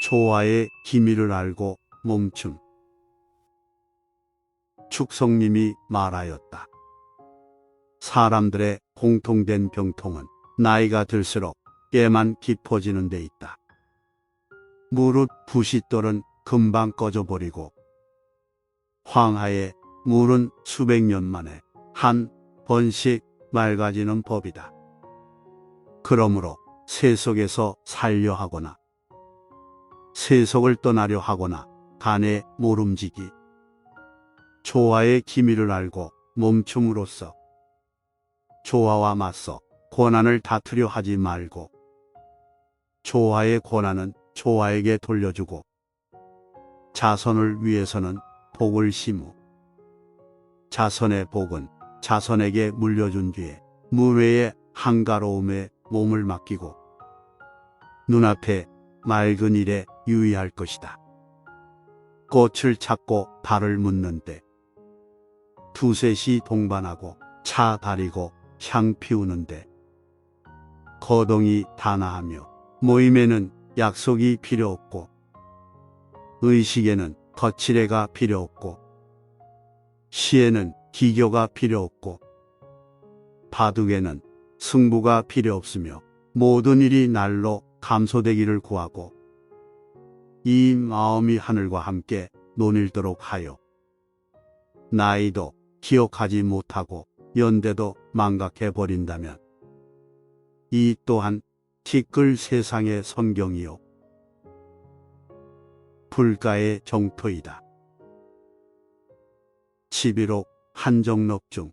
조화의 기미를 알고 멈춤. 축성님이 말하였다. 사람들의 공통된 병통은 나이가 들수록 깨만 깊어지는 데 있다. 무릇 부싯돌은 금방 꺼져버리고 황하의 물은 수백 년 만에 한 번씩 맑아지는 법이다. 그러므로 세속에서 살려 하거나 세속을 떠나려 하거나 간의 모름지기. 조화의 기미를 알고 멈춤으로써 조화와 맞서 고난을 다투려 하지 말고 조화의 고난은 조화에게 돌려주고 자선을 위해서는 복을 심우 자선의 복은 자선에게 물려준 뒤에 무외의 한가로움에 몸을 맡기고 눈앞에 맑은 일에 유의할 것이다. 꽃을 찾고 발을 묻는데 두셋이 동반하고 차 다리고 향 피우는데 거동이 단아하며 모임에는 약속이 필요 없고 의식에는 거칠애가 필요 없고 시에는 기교가 필요 없고 바둑에는 승부가 필요 없으며 모든 일이 날로 감소되기를 구하고 이 마음이 하늘과 함께 논일도록 하여 나이도 기억하지 못하고 연대도 망각해 버린다면 이 또한 티끌 세상의 성경이요 불가의 정토이다. 11호 한정록 중